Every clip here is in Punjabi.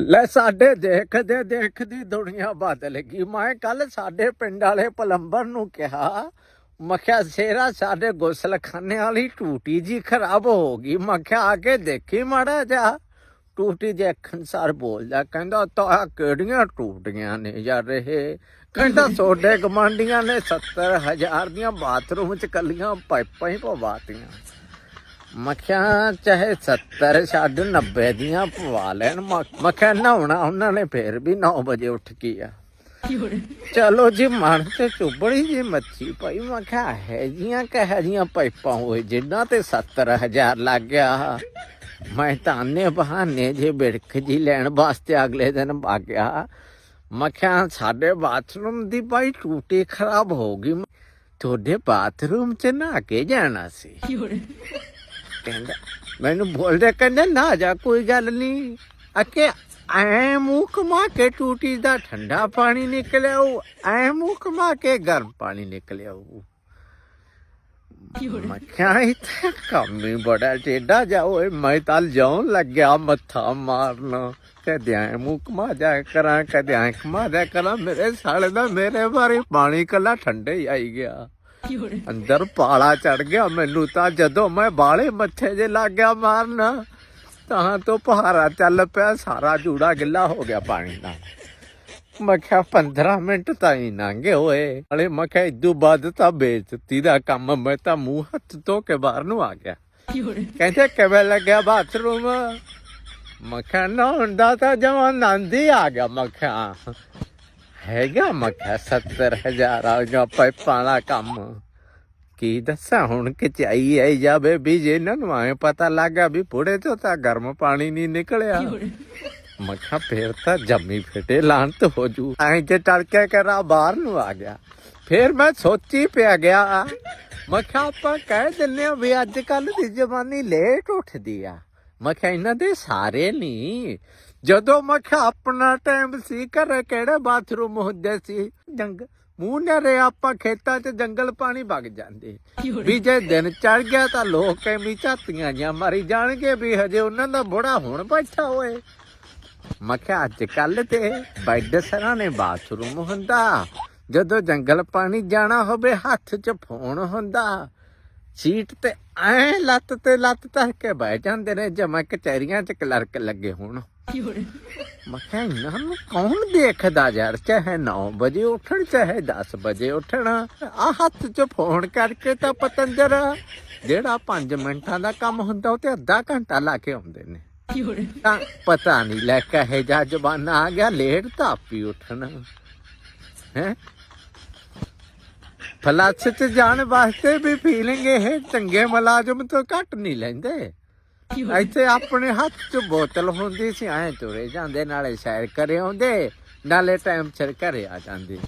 ਲੈ ਸਾਡੇ ਦੇਖਦੇ ਦੇਖਦੀ ਦੁਨੀਆ ਬਦਲ ਗਈ। ਮੈਂ ਕੱਲ ਸਾਡੇ ਪਿੰਡ ਵਾਲੇ ਪਲੰਬਰ ਨੂੰ ਕਿਹਾ, ਮੈਂ ਸੇਰਾ, ਸਾਡੇ ਗੁਸਲਖਾਨੇ ਵਾਲੀ ਟੂਟੀ ਜੀ ਖਰਾਬ ਹੋ ਗਈ। ਮੈਂ ਆ ਕੇ ਦੇਖੀ ਮਾੜਾ ਜਾ ਟੂਟੀ ਦੇਖਣ ਅੱਖਣ ਸਾਰ ਬੋਲਦਾ, ਕਹਿੰਦਾ, ਤਾਂ ਕਿਹੜੀਆਂ ਟੂਟੀਆਂ ਨੇ ਯਾਰ ਇਹ? ਕਹਿੰਦਾ, ਸੋਡੇ ਗਮਾਂਡੀਆਂ ਨੇ 70000 ਦੀਆਂ ਬਾਥਰੂਮ ਚ ਕੱਲੀਆਂ ਪਾਈਪਾਂ ਹੀ ਪਵਾਤੀਆਂ। ਮੈਂ ਕਿਹਾ ਚਾਹੇ 70 ਛੱਡ 90 ਦੀਆਂ ਪਵਾ ਲੈਣ। ਮੈਂ ਮੈਂ ਕਿਹਾ ਨਹਾਉਣਾ ਉਹਨਾਂ ਨੇ, ਫੇਰ ਵੀ 9 ਵਜੇ ਉੱਠ ਕੇ ਆ। ਚਲੋ ਜੀ, ਮਨ ਤੇ ਚੁੱਬੜੀ ਜੀ ਮੱਛੀ ਭਾਈ ਮੈਂ ਕਿਹਾ ਹੈ ਜੀਆਂ ਕਹੇ ਜੀਆਂ ਪਾਈਪਾਂ ਹੋਏ ਜਿੰਨਾ ਤੇ 70000 ਲੱਗ ਗਿਆ ਮੈਂ ਤਾਨੇ ਬਹਾਨੇ ਜੇ ਬਿੜਖ ਜੀ ਲੈਣ ਵਾਸਤੇ ਅਗਲੇ ਦਿਨ ਆ ਗਿਆ ਮੈਂ ਕਿਹਾ ਸਾਡੇ ਬਾਥਰੂਮ ਦੀ ਭਾਈ ਟੂਟੀ ਖਰਾਬ ਹੋ ਗਈ। ਤੁਹਾਡੇ ਬਾਥਰੂਮ ਚ ਨਹਾ ਕੇ ਜਾਣਾ ਸੀ। ਕਹਿੰਦਾ, ਮੈਨੂੰ ਬੋਲਦੇ ਕਹਿੰਦੇ, ਨਾ ਜਾ, ਕੋਈ ਗੱਲ ਨਹੀਂ। ਅਕੇ ਐ ਮੂੰਹ ਕਮਾ ਕੇ ਟੂਟੀ ਦਾ ਠੰਡਾ ਪਾਣੀ ਨਿਕਲਿਆ ਉਹ ਐ ਮੂੰਹ ਕਮਾ ਕੇ ਗਰਮ ਪਾਣੀ ਨਿਕਲਿਆ ਉਹ ਮੈਂ ਇੱਥੇ ਕੰਮ ਹੀ ਬੜਾ ਟੇਡਾ ਜਾ, ਓਏ, ਮੈਂ ਤਾਂ ਜਾਉਣ ਲੱਗਿਆ ਮੱਥਾ ਮਾਰਨ। ਕਦੇ ਐ ਮੂੰਹ ਕਮਾ ਜਾ ਕਰਾਂ, ਕਦੇ ਐ ਕਮਾ ਜਾ ਕਰਾਂ, ਮੇਰੇ ਸਾਲੇ ਦਾ ਮੇਰੇ ਬਾਰੇ ਪਾਣੀ ਕੱਲਾ ਠੰਡੇ ਹੀ ਆਈ ਗਿਆ। ਅੰਦਰ ਪਾਲਾ ਚੜ ਗਿਆ ਮੈਨੂੰ ਤਾਂ ਜਦੋਂ ਮੈਂ ਬਾਲੇ ਮੱਥੇ ਜੇ ਲੱਗ ਗਿਆ ਮਾਰਨ, ਤਾਂ ਤੋਂ ਪਹਾਰਾ ਚੱਲ ਪਿਆ, ਸਾਰਾ ਜੂੜਾ ਗਿੱਲਾ ਹੋ ਗਿਆ ਪਾਣੀ ਨਾਲ। ਮੈਂ ਕਿਹਾ 15 ਮਿੰਟ ਤਾਂ ਹੀ ਲੰਘੇ ਹੋਏ। ਹਲੇ ਮੈਂ ਕਿਹਾ, ਇਦੋਂ ਬਾਅਦ ਤਾਂ ਬੇਇੱਜ਼ਤੀ ਦਾ ਕੰਮ, ਮੈਂ ਤਾਂ ਮੂੰਹ ਹੱਥ ਧੋ ਕੇ ਬਾਹਰ ਨੂੰ ਆ ਗਿਆ। ਕਹਿੰਦੇ, ਕਿਵੇਂ ਲੱਗਿਆ ਬਾਥਰੂਮ? ਮੈਂ ਕਿਹਾ, ਨਹਾਉਣ ਦਾ ਤਾਂ ਜਮਾ ਆਨੰਦ ਹੀ ਆ ਗਿਆ। ਮੈਂ ਕਿਹਾ ਹੈਗਾ ਮੈਂ 70000 ਆ ਪਾਈਪਾਂ ਦਾ ਕੰਮ। ਕੀ ਦੱਸਾਂ ਹੁਣ ਕਿਚਾਈ ਆਈ ਜਾਵੇ ਵੀ ਜੇ, ਇਹਨਾਂ ਨੂੰ ਐ ਪਤਾ ਲੱਗਾ ਵੀ ਪੁੜੇ ਤੋਂ ਤਾਂ ਗਰਮ ਪਾਣੀ ਨਹੀਂ ਨਿਕਲਿਆ। ਮੈਂ ਫੇਰ ਤਾਂ ਜੰਮੀ ਫਿੱਟੇ ਲਾਂਤ ਹੋ ਜੂ। ਐਂ ਜੇ ਟੜਕੇ ਕਰਾ ਬਾਹਰ ਨੂੰ ਆ ਗਿਆ, ਫੇਰ ਮੈਂ ਸੋਚੀ ਪਿਆ ਗਿਆ ਮੈਂ ਆਪਾਂ ਕਹਿ ਦਿੰਨੇ ਆ ਵੀ ਅੱਜ ਕੱਲ ਦੀ ਜਵਾਨੀ ਲੇਟ ਉੱਠਦੀ ਆ। ਮੈਂ ਇਹਨਾਂ ਦੇ ਸਾਰੇ ਨਹੀਂ ਜਦੋਂ ਮੈਂ ਕਿਹਾ, ਆਪਣਾ ਟਾਈਮ ਸੀ, ਘਰੇ ਕਿਹੜੇ ਬਾਥਰੂਮ ਹੁੰਦੇ ਸੀ? ਜੰਗ ਮੂੰਹ ਨਰੇ ਆਪਾਂ ਖੇਤਾਂ 'ਚ ਜੰਗਲ ਪਾਣੀ ਵਗ ਜਾਂਦੇ। ਵੀ ਜੇ ਦਿਨ ਚੜ ਗਿਆ ਤਾਂ ਲੋਕ ਐਵੇਂ ਝਾਤੀਆਂ ਜਾਂ ਮਰੀ ਜਾਣਗੇ ਵੀ ਹਜੇ ਉਹਨਾਂ ਦਾ ਬੁੜਾ ਹੁਣ ਬੈਠਾ ਹੋਏ। ਮੈਂ ਕਿਹਾ, ਅੱਜ ਕੱਲ ਤੇ ਬੈੱਡ ਸਰਾਂ ਨੇ ਬਾਥਰੂਮ ਹੁੰਦਾ। ਜਦੋਂ ਜੰਗਲ ਪਾਣੀ ਜਾਣਾ ਹੋਵੇ, ਹੱਥ 'ਚ ਫੋਨ ਹੁੰਦਾ। ਸੀਟ ਤੇ ਐ ਲੱਤ ਤੇ ਲੱਤ ਧਰ ਕੇ ਬਹਿ ਜਾਂਦੇ ਨੇ, ਜਮਾ ਕਚਹਿਰੀਆਂ 'ਚ ਕਲਰਕ ਲੱਗੇ ਹੋਣ। ਮੈਂ ਕਿਹਾ ਇਹਨਾਂ ਨੂੰ ਕੌਣ ਦੇਖਦਾ ਯਾਰ? ਚਾਹੇ 9 ਵਜੇ ਉੱਠਣ ਚਾਹੇ 10 ਵਜੇ ਉੱਠਣ। ਆ ਹੱਥ 'ਚ ਫੋਨ ਕਰਕੇ ਤਾਂ ਪਤੰਦਰ ਜਿਹੜਾ 5 ਮਿੰਟਾਂ ਦਾ ਕੰਮ ਹੁੰਦਾ ਉਹ ਤੇ ਅੱਧਾ ਘੰਟਾ ਲਾ ਕੇ ਆਉਂਦੇ ਨੇ। ਤਾਂ ਪਤਾ ਨਹੀਂ ਲੈ ਕਹੇ ਜਾ ਜ਼ਬਾਨਾ ਆ ਗਿਆ ਲੇਟ ਤਾਂ ਆਪੀ ਉੱਠਣ। ਹੈ? ਫਲੱਸ ਚ ਜਾਣ ਵਾਸਤੇ ਵੀ ਫੀਲਿੰਗ ਇਹ ਚੰਗੇ ਮੁਲਾਜ਼ਮ ਤੋਂ ਘੱਟ ਨਹੀਂ ਲੈਂਦੇ। ਇੱਥੇ ਆਪਣੇ ਹੱਥ 'ਚ ਬੋਤਲ ਹੁੰਦੀ ਸੀ, ਐ ਤੁਰੇ ਜਾਂਦੇ, ਨਾਲੇ ਸੈਰ ਕਰੇ ਆਉਂਦੇ, ਨਾਲੇ ਟਾਈਮ ਸਿਰ ਘਰੇ ਆ ਜਾਂਦੇ।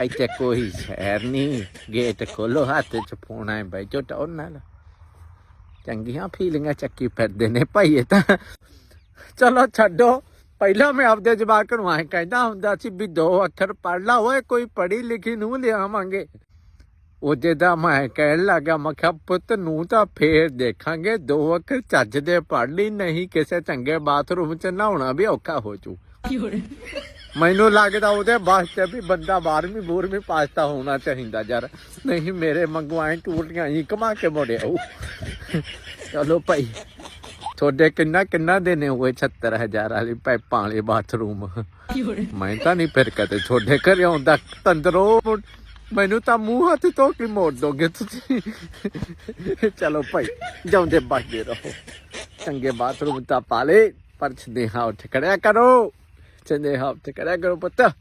ਇੱਥੇ ਕੋਈ ਸੈਰ ਨਹੀਂ ਗੇਟ ਖੋਲੋ, ਹੱਥ 'ਚ ਫੋਨ ਆਏ ਬੈਠੋ ਟੌਰ ਨਾਲ ਚੰਗੀਆਂ ਫੀਲਿੰਗਾਂ ਚੱਕੀ ਫਿਰਦੇ ਨੇ ਭਾਈ, ਇਹ ਤਾਂ ਚਲੋ ਛੱਡੋ। ਪਹਿਲਾਂ ਮੈਂ ਆਪਦੇ ਜਵਾਕ ਨੂੰ ਐ ਕਹਿੰਦਾ ਹੁੰਦਾ ਸੀ ਵੀ ਦੋ ਅੱਖਰ ਪੜ੍ਹ ਲਾ, ਓਏ ਕੋਈ ਪੜ੍ਹੀ ਲਿਖੀ ਨੂੰ ਲਿਆਵਾਂਗੇ। ਉਹਦੇ ਦਾ ਮੈਂ ਕਹਿਣ ਲੱਗਾ ਮੈਂ ਕਿਹਾ ਪੁੱਤ ਨੂੰ ਤਾਂ ਫੇਰ ਦੇਖਾਂਗੇ ਦੋ ਅੱਖਰ ਚੱਜ ਦੇ ਪੜ੍ਹ ਲਈ ਨਹੀਂ ਕਿਸੇ ਚੰਗੇ ਬਾਥਰੂਮ 'ਚ ਨਹਾਉਣਾ ਵੀ ਔਖਾ ਹੋ ਜੂ ਮੈਨੂੰ ਲੱਗਦਾ ਉਹਦੇ ਵਾਸਤੇ ਵੀ ਬੰਦਾ 12ਵੀਂ 12ਵੀਂ ਪਾਸ ਤਾਂ ਹੋਣਾ ਚਾਹੀਦਾ ਯਾਰ। ਨਹੀਂ ਮੇਰੇ ਮੰਗੂ ਐਂ ਟੂਟੀਆਂ ਹੀ ਕਮਾ ਕੇ ਮੋੜਿਆ ਉਹ। ਚਲੋ ਭਾਈ ਤੁਹਾਡੇ ਕਿੰਨਾ ਕਿੰਨਾ ਦੇ ਨੇ ਹੋਏ 76000 ਵਾਲੀ ਪਾਈਪਾਂ ਵਾਲੇ ਬਾਥਰੂਮ? ਮੈਂ ਤਾਂ ਨਹੀਂ ਫਿਰ ਕਦੇ ਤੁਹਾਡੇ ਘਰੇ ਆਉਂਦਾ। ਤੰਦਰੋ ਮੈਨੂੰ ਤਾਂ ਮੂੰਹ ਹੱਥ ਧੋ ਕੇ ਮੋੜ ਦੋਗੇ ਤੁਸੀਂ। ਚਲੋ ਭਾਈ, ਜਾਉਂਦੇ ਬਚਦੇ ਰਹੋ। ਚੰਗੇ ਬਾਥਰੂਮ ਤਾਂ ਪਾਲੇ ਪਰ ਸਨੇਹਾ ਉੱਠ ਖੜਿਆ ਕਰੋ। ਸਨੇਹਾ ਉੱਠ ਖੜਿਆ ਕਰੋ ਪੁੱਤ।